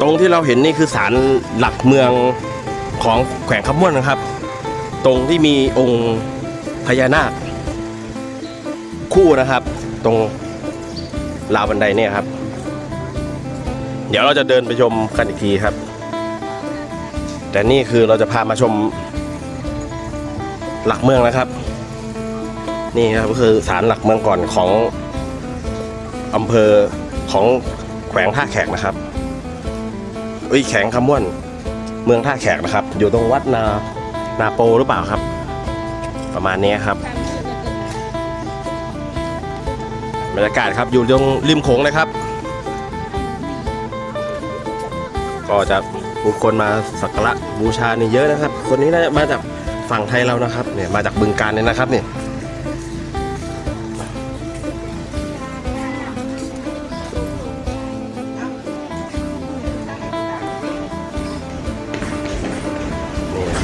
ตรงที่เราเห็นนี่คือศาลหลักเมืองของแขวงคำม่วนนะครับ ตรงที่มีองค์พญานาค คู่นะครับ ตรงราวบันไดเนี่ยครับ เดี๋ยวเราจะเดินไปชมกันอีกทีครับ แต่นี่คือเราจะพามาชมหลักเมืองนะครับ นี่ครับก็คือศาลหลักเมืองก่อนของอำเภอของแขวงท่าแขกนะครับ เอ้ยแขวงคำม่วน เมืองท่าแขกนะครับ อยู่ตรงวัดนานาโปหรือเปล่าครับ ประมาณนี้ครับบรรยากาศครับอยู่ตรงริมโขงเลยครับ ก็จะมีคนมาสักการะบูชานี่เยอะนะครับ คนนี้น่าจะมาจากฝั่งไทยเรานะครับเนี่ยมาจากบึงการเนี่ยนะครับเนี่ย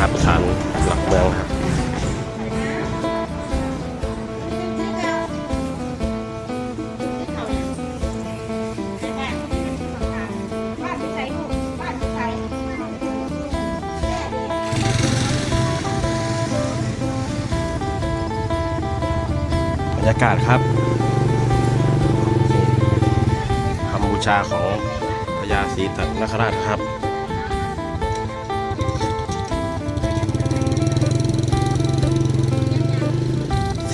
นะครับศาลหลักเมืองครับบรรยากาศครับคำบูชาของพญาศรีตัดนคราชครับ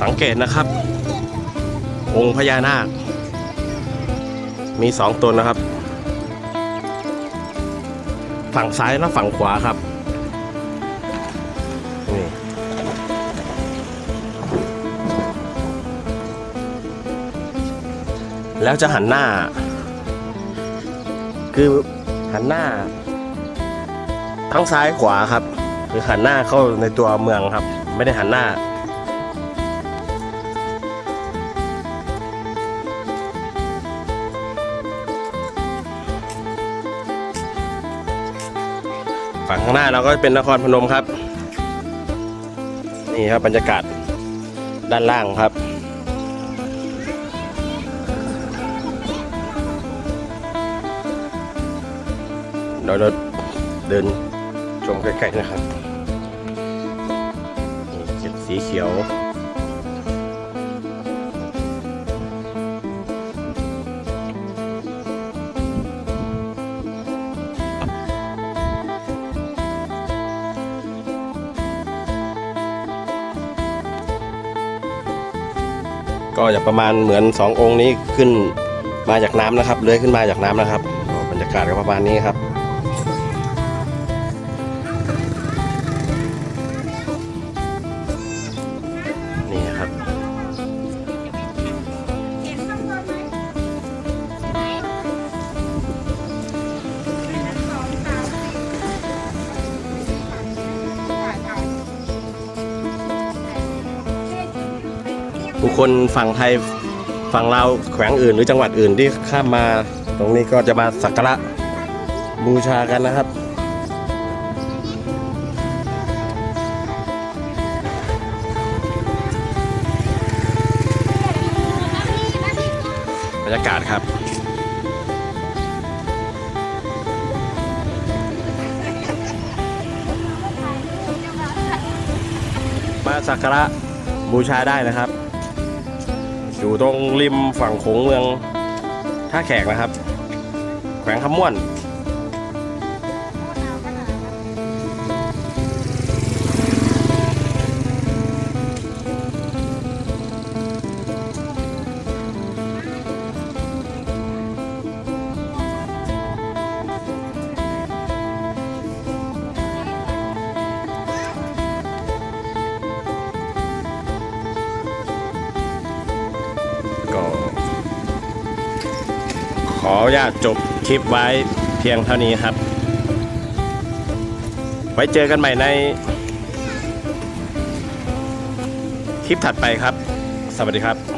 สังเกตนะครับ องค์พญานาค มีสองตนนะครับ ฝั่งซ้ายและฝั่งขวาครับนี่แล้วจะหันหน้า คือหันหน้า ทั้งซ้ายขวาครับ คือหันหน้าเข้าในตัวเมืองครับ ไม่ได้หันหน้า ฝั่งข้างหน้าเราก็เป็นนครพนมครับ นี่ครับบรรยากาศด้านล่างครับเดี๋ยวเราเดินชมใกล้ๆนะครับสีเขียว ก็จะประมาณเหมือนสององค์นี้ขึ้นมาจากน้ำนะครับเลื้อยขึ้นมาจากน้ำนะครับบรรยากาศก็ประมาณนี้ครับุกคนฝั่งไทยฝั่งลาวแขวงอื่น หรือจังหวัดอื่นที่ข้ามมาตรงนี้ก็จะมาสักการะบูชากันนะครับ บรรยากาศครับ มาสักการะบูชาได้นะครับ อยู่ตรงริมฝั่งโขงเมืองท่าแขกนะครับ แขวงคำม่วน ขออนุญาตจบคลิปไว้เพียงเท่านี้ครับ ไว้เจอกันใหม่ในคลิปถัดไปครับ สวัสดีครับ